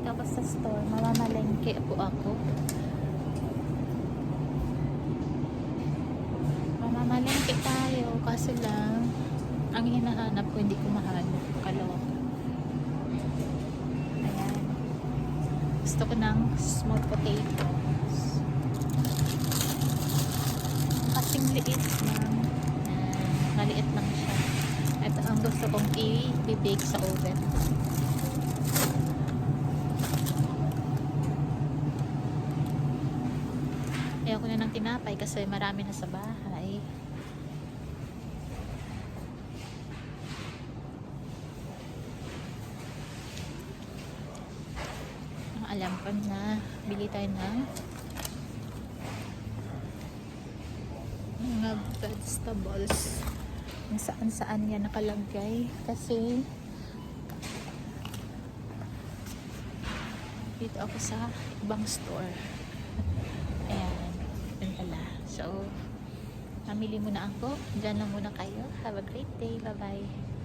Nandito ako sa store. Mamamalengke po ako. Mamamalengke tayo. Kasi lang, ang hinahanap ko hindi ko mahal. Kalawang. Ayan. Gusto ko ng small potatoes. Kasing liit lang. Maliit lang siya. Ito ang gusto kong i-bake sa oven. Ayoko na ng tinapay kasi marami na sa bahay. Alam ko na bili tayo ng mga vegetables. Kung saan saan yan nakalagay. Kasi dito ako sa ibang store. Ayan so mamili muna ako. Dyan lang muna kayo. Have a great day. Bye bye